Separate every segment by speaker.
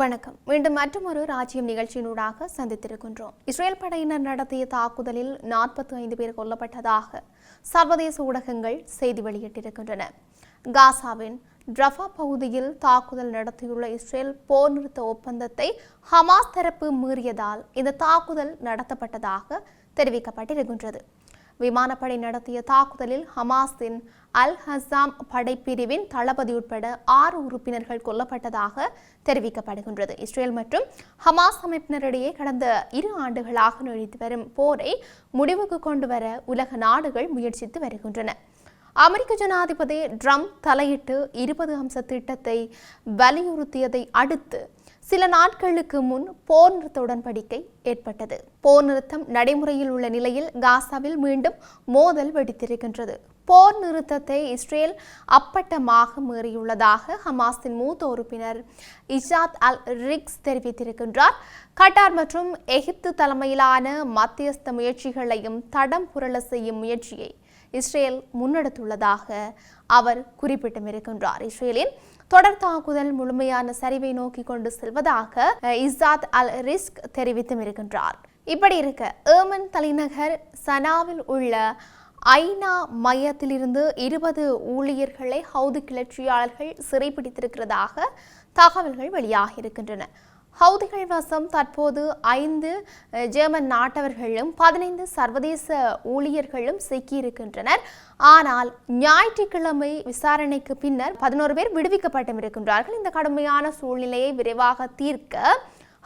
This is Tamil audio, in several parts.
Speaker 1: வணக்கம். மீண்டும் மற்றொரு ராஜ்யம் நிகழ்ச்சியினூடாக சந்தித்திருக்கின்றோம். இஸ்ரேல் படையினர் நடத்திய தாக்குதலில் நாற்பத்தி ஐந்து பேர் கொல்லப்பட்டதாக சர்வதேச ஊடகங்கள் செய்தி வெளியிட்டிருக்கின்றன. காசாவின் ரஃபா பகுதியில் தாக்குதல் நடத்தியுள்ள இஸ்ரேல் போர் நிறுத்த ஒப்பந்தத்தை ஹமாஸ் தரப்பு மீறியதால் இந்த தாக்குதல் நடத்தப்பட்டதாக தெரிவிக்கப்பட்டிருக்கின்றது. விமானப்படை நடத்திய தாக்குதலில் ஹமாஸின் அல் ஹசாம் படைப்பிரிவின் தளபதி உட்பட ஆறு உறுப்பினர்கள் கொல்லப்பட்டதாக தெரிவிக்கப்படுகின்றது. இஸ்ரேல் மற்றும் ஹமாஸ் அமைப்பினரிடையே கடந்த இரு ஆண்டுகளாக நுழைத்து வரும் போரை முடிவுக்கு கொண்டு வர உலக நாடுகள் முயற்சித்து வருகின்றன. அமெரிக்க ஜனாதிபதி ட்ரம்ப் தலையிட்டு இருபது அம்ச திட்டத்தை வலியுறுத்தியதை அடுத்து சில நாட்களுக்கு முன் போர் நிறுத்த உடன்படிக்கை ஏற்பட்டது. போர் நிறுத்தம் நடைமுறையில் உள்ள நிலையில் காசாவில் மீண்டும் மோதல் வெடித்திருக்கின்றது. போர் நிறுத்தத்தை இஸ்ரேல் அப்பட்டமாக மீறியுள்ளதாக ஹமாஸின் மூத்த உறுப்பினர் இஜாத் அல் ரிக்ஸ் தெரிவித்திருக்கின்றார். கட்டார் மற்றும் எகிப்து தலைமையிலான மத்தியஸ்த முயற்சிகளையும் தடம் புரள செய்யும் முயற்சியை இஸ்ரேல் முன்னெடுத்துள்ளதாக அவர் குறிப்பிட்டும் இருக்கின்றார் இஸ்ரேலின் தொடர் தாக்குதல் முழுமையான சரிவை நோக்கி கொண்டு செல்வதாக இசாத் அல் ரிஸ்க் தெரிவித்தும் இருக்கின்றார். இப்படி இருக்க ஏமன் தலைநகர் சனாவில் உள்ள ஐநா மையத்திலிருந்து இருபது ஊழியர்களை ஹவுது கிளர்ச்சியாளர்கள் சிறைப்பிடித்திருக்கிறதாக தகவல்கள் வெளியாகி இருக்கின்றன ஹவுதிகள் வசம் தற்போது ஐந்து ஜெர்மன் நாட்டவர்களும் பதினைந்து சர்வதேச ஊழியர்களும் சிக்கியிருக்கின்றனர். ஆனால் ஞாயிற்றுக்கிழமை விசாரணைக்கு பின்னர் பதினோரு பேர் விடுவிக்கப்பட்டும் இருக்கின்றார்கள் இந்த கடுமையான சூழ்நிலையை விரைவாக தீர்க்க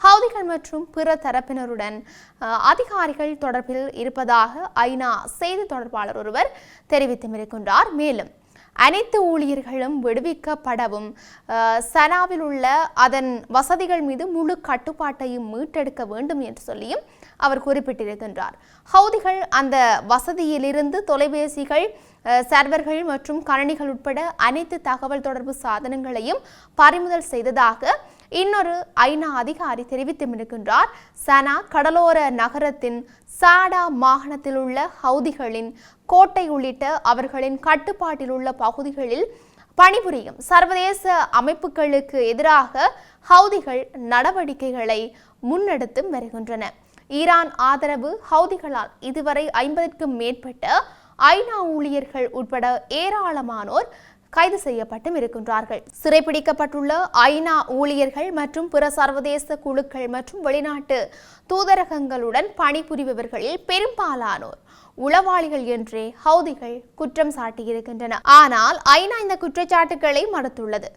Speaker 1: ஹவுதிகள் மற்றும் பிற தரப்பினருடன் அதிகாரிகள் தொடர்பில் இருப்பதாக ஐநா செய்தி தொடர்பாளர் ஒருவர் தெரிவித்தும் இருக்கின்றார். மேலும் அனைத்து ஊழியர்களும் விடுவிக்கப்படவும் சனாவில் உள்ள அதன் வசதிகள் மீது முழு கட்டுப்பாட்டையும் மீட்டெடுக்க வேண்டும் என்று சொல்லியும் அவர் குறிப்பிட்டிருக்கின்றார். ஹவுதிகள் அந்த வசதியிலிருந்து தொலைபேசிகள் சர்வர்கள் மற்றும் கணனிகள் உட்பட அனைத்து தகவல் தொடர்பு சாதனங்களையும் பறிமுதல் செய்ததாக இன்னொரு ஐநா அதிகாரி தெரிவித்தும் இருக்கின்றார். சனா கடலோர நகரத்தின் சாடா மாகாணத்தில் உள்ள ஹவுதிகளின் கோட்டை உள்ளிட்ட அவர்களின் கட்டுப்பாட்டில் உள்ள பகுதிகளில் பணிபுரியும் சர்வதேச அமைப்புகளுக்கு எதிராக ஹவுதிகள் நடவடிக்கைகளை முன்னெடுத்தும் வருகின்றன. ஈரான் ஆதரவு ஹவுதிகளால் இதுவரை ஐம்பதற்கும் மேற்பட்ட ஐநா ஊழியர்கள் உட்பட ஏராளமானோர் கைது செய்யப்பட்டும் இருக்கின்றார்கள். சிறைப்பிடிக்கப்பட்டுள்ள ஐநா ஊழியர்கள் மற்றும் பிற சர்வதேச குழுக்கள் மற்றும் வெளிநாட்டு தூதரகங்களுடன் பணிபுரிபவர்களில் பெரும்பாலானோர் உளவாளிகள் என்றே ஹவுதிகள் குற்றம் சாட்டியிருக்கின்றன. ஆனால் ஐநா இந்த குற்றச்சாட்டுகளை மறுத்துள்ளது.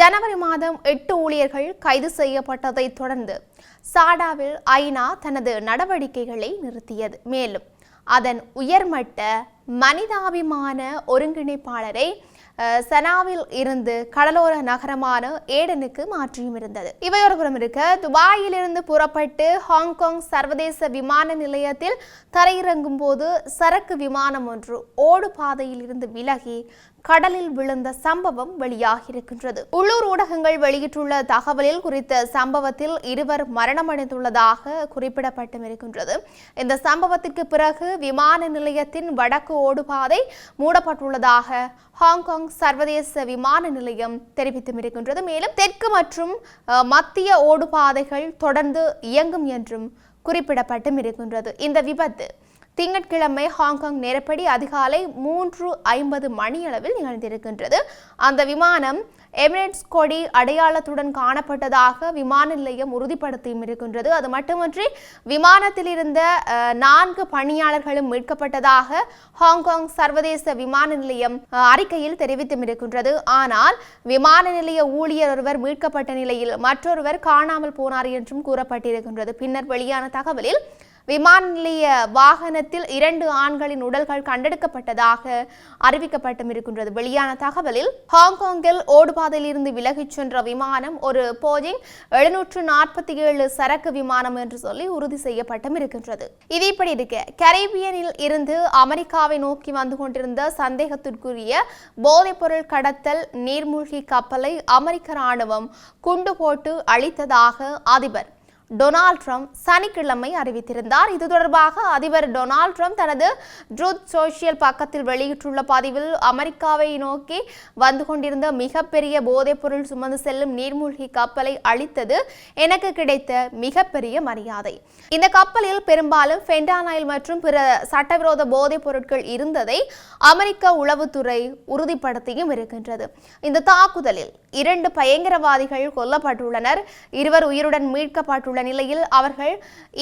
Speaker 1: ஜனவரி மாதம் எட்டு ஊழியர்கள் கைது செய்யப்பட்டதை தொடர்ந்து சாடாவில் ஐநா தனது நடவடிக்கைகளை நிறுத்தியது. மேலும் அதன் உயர்மட்ட மனிதாபிமான ஒருங்கிணைப்பாளரை சனாவில் இருந்து கடலோர நகரமான ஏடனுக்கு மாற்றியும் இருந்தது. இவை புறம் இருக்க துபாயில் இருந்து புறப்பட்டு ஹாங்காங் சர்வதேச விமான நிலையத்தில் தரையிறங்கும் போது சரக்கு விமானம் ஒன்று ஓடு பாதையில் இருந்து விலகி கடலில் விழுந்த சம்பவம் வெளியாகியிருக்கின்றது. உள்ளூர் ஊடகங்கள் வெளியிட்டுள்ள தகவலில் குறித்த சம்பவத்தில் இருவர் மரணமடைந்துள்ளதாக குறிப்பிடப்பட்டும் இருக்கின்றது. இந்த சம்பவத்திற்கு பிறகு விமான நிலையத்தின் வடக்கு ஓடுபாதை மூடப்பட்டுள்ளதாக ஹாங்காங் சர்வதேச விமான நிலையம் தெரிவித்தும் இருக்கின்றது. மேலும் தெற்கு மற்றும் மத்திய ஓடுபாதைகள் தொடர்ந்து இயங்கும் என்றும் குறிப்பிடப்பட்டும் இருக்கின்றது. இந்த விபத்து திங்கட்கிழமை ஹாங்காங் நேரப்படி அதிகாலை மூன்று ஐம்பது மணியளவில் நிகழ்ந்திருக்கின்றது. அந்த விமானம் எமிரேட்ஸ் கொடி அடையாளத்துடன் காணப்பட்டதாக விமான நிலையம் உறுதிப்படுத்தியும் இருக்கின்றது. அது மட்டுமன்றி விமானத்தில் இருந்த நான்கு பணியாளர்களும் மீட்கப்பட்டதாக ஹாங்காங் சர்வதேச விமான நிலையம் அறிக்கையில் தெரிவித்தும் இருக்கின்றது. ஆனால் விமான நிலைய ஊழியர் ஒருவர் மீட்கப்பட்ட நிலையில் மற்றொருவர் காணாமல் போனார் என்றும் கூறப்பட்டிருக்கின்றது. பின்னர் வெளியான தகவலில் விமான நிலைய வாகனத்தில் இரண்டு ஆண்களின் உடல்கள் கண்டெடுக்கப்பட்டதாக அறிவிக்கப்பட்டும் இருக்கின்றது. வெளியான தகவலில் ஹாங்காங்கில் ஓடுபாதையில் இருந்து விலகிச் சென்ற விமானம் ஒரு போஜிங் எழுநூற்று நாற்பத்தி ஏழு சரக்கு விமானம் என்று சொல்லி உறுதி செய்யப்பட்டும் இருக்கின்றது. இது இப்படி இருக்க கரீபியனில் இருந்து அமெரிக்காவை நோக்கி வந்து கொண்டிருந்த சந்தேகத்திற்குரிய போதைப்பொருள் கடத்தல் நீர்மூழ்கி கப்பலை அமெரிக்க ராணுவம் குண்டு போட்டு அழித்ததாக அதிபர் டொனால்ட் ட்ரம்ப் சனிக்கிழமை அறிவித்திருந்தார். இது தொடர்பாக அதிபர் டொனால்ட் ட்ரம்ப் தனது ட்ரூத் சோஷியல் பக்கத்தில் வெளியிட்டுள்ள பதிவில் அமெரிக்காவை நோக்கி வந்து கொண்டிருந்த மிகப்பெரிய போதைப்பொருள் சுமந்து செல்லும் நீர்மூழ்கி கப்பலை அழித்தது எனக்கு கிடைத்த மிகப்பெரிய மரியாதை. இந்த கப்பலில் பெரும்பாலும் ஃபென்டானாயில் மற்றும் பிற சட்டவிரோத போதைப் பொருட்கள் இருந்ததை அமெரிக்க உளவுத்துறை உறுதிப்படுத்தியும் இருக்கின்றது. இந்த தாக்குதலில் இரண்டு பயங்கரவாதிகள் கொல்லப்பட்டுள்ளனர். இருவர் உயிருடன் உள்ள நிலையில் அவர்கள்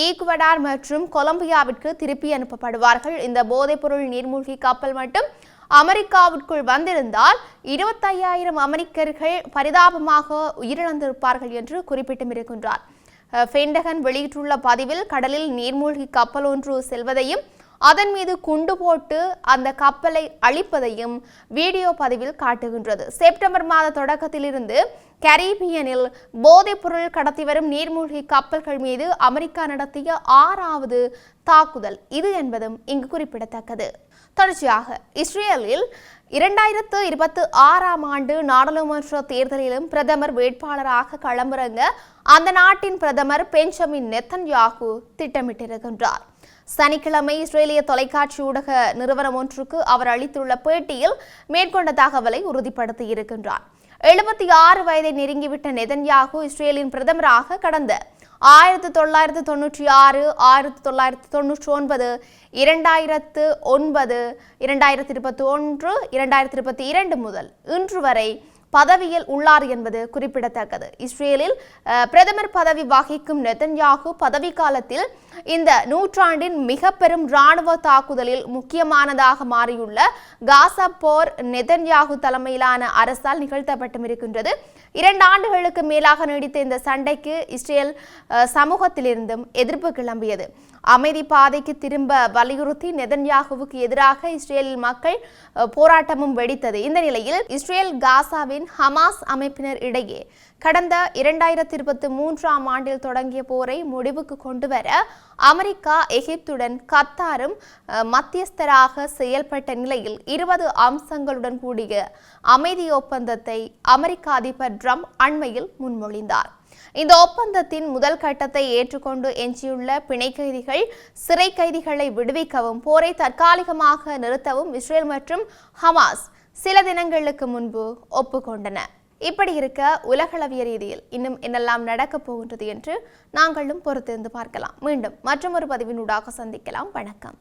Speaker 1: ஈக்குவடார் மற்றும் கொலம்பியாவிற்கு திருப்பி அனுப்பப்படுவார்கள். இந்த போதைப்பொருள் நீர்மூழ்கி கப்பல் மட்டும் அமெரிக்காவிற்குள் வந்திருந்தால் இருபத்தையாயிரம் அமெரிக்கர்கள் பரிதாபமாக உயிரிழந்திருப்பார்கள் என்று குறிப்பிட்டும் இருக்கின்றார். பெண்டகன் வெளியிட்டுள்ள பதிவில் கடலில் நீர்மூழ்கி கப்பல் ஒன்று செல்வதையும் அதன் மீது குண்டு போட்டு அந்த கப்பலை அழிப்பதையும் வீடியோ பதிவில் காட்டுகின்றது. செப்டம்பர் மாத தொடக்கத்திலிருந்து கரீபியனில் போதைப்பொருள் கடத்தி வரும் நீர்மூழ்கி கப்பல்கள் மீது அமெரிக்கா நடத்திய ஆறாவது தாக்குதல். இது என்பதும் இங்கு குறிப்பிடத்தக்கது. தொடர்ச்சியாக இஸ்ரேலில் இரண்டாயிரத்து இருபத்தி ஆறாம் ஆண்டு நாடாளுமன்ற தேர்தலிலும் பிரதமர் வேட்பாளராக களமிறங்க அந்த நாட்டின் பிரதமர் பெஞ்சமின் நெத்தன் யாகு திட்டமிட்டிருக்கின்றார். சனிக்கிழமை இஸ்ரேலிய தொலைக்காட்சி ஊடக நிறுவனம் ஒன்றுக்கு அவர் அளித்துள்ள பேட்டியில் மேற்கொண்ட தகவலை உறுதிப்படுத்தியிருக்கின்றார். எழுபத்தி ஆறு வயதை நெருங்கிவிட்ட நெதன்யாகு இஸ்ரேலின் பிரதமராக கடந்த ஆயிரத்தி தொள்ளாயிரத்து தொண்ணூற்றி ஆறு ஆயிரத்தி தொள்ளாயிரத்து தொண்ணூற்றி ஒன்பது இரண்டாயிரத்து ஒன்பது இரண்டாயிரத்தி இருபத்தி ஒன்று இரண்டாயிரத்தி இருபத்தி இரண்டு முதல் இன்று வரை பதவியில் உள்ளார் என்பது குறிப்பிடத்தக்கது. இஸ்ரேலில் பிரதமர் பதவி வகிக்கும் நெதன்யாகு பதவி காலத்தில் இந்த நூற்றாண்டின் மிக பெரும் இராணுவ தாக்குதலில் முக்கியமானதாக மாறியுள்ள காசா போர் நெதன்யாகு தலைமையிலான அரசால் நிகழ்த்தப்பட்டும் இருக்கின்றது. இரண்டு ஆண்டுகளுக்கு மேலாக நீடித்த இந்த சண்டைக்கு இஸ்ரேல் சமூகத்திலிருந்தும் எதிர்ப்பு கிளம்பியது. அமைதி பாதைக்கு திரும்ப வலியுறுத்தி நெதன்யாகுவுக்கு எதிராக இஸ்ரேலில் மக்கள் போராட்டமும் வெடித்தது. இந்த நிலையில் இஸ்ரேல் காசாவின் ஹமாஸ் அமைப்பினர் இடையே கடந்த இரண்டாயிரத்தி இருபத்தி மூன்றாம் ஆண்டில் தொடங்கிய போரை முடிவுக்கு கொண்டு வர அமெரிக்கா எகிப்துடன் கத்தாரும் மத்தியஸ்தராக செயல்பட்ட நிலையில் இருபது அம்சங்களுடன் கூடிய அமைதி ஒப்பந்தத்தை அமெரிக்க அதிபர் ட்ரம்ப் அண்மையில் முன்மொழிந்தார். இந்த ஒப்பந்தத்தின் முதல் கட்டத்தை ஏற்றுக்கொண்டு எஞ்சியுள்ள பிணை கைதிகள் சிறை கைதிகளை விடுவிக்கவும் போரை தற்காலிகமாக நிறுத்தவும் இஸ்ரேல் மற்றும் ஹமாஸ் சில தினங்களுக்கு முன்பு ஒப்புக்கொண்டன. இப்படி இருக்க உலகளவிய ரீதியில் இன்னும் என்னெல்லாம் நடக்கப் போகின்றது என்று நாங்களும் பொறுத்திருந்து பார்க்கலாம். மீண்டும் மற்றொரு பதிவினூடாக சந்திக்கலாம். வணக்கம்.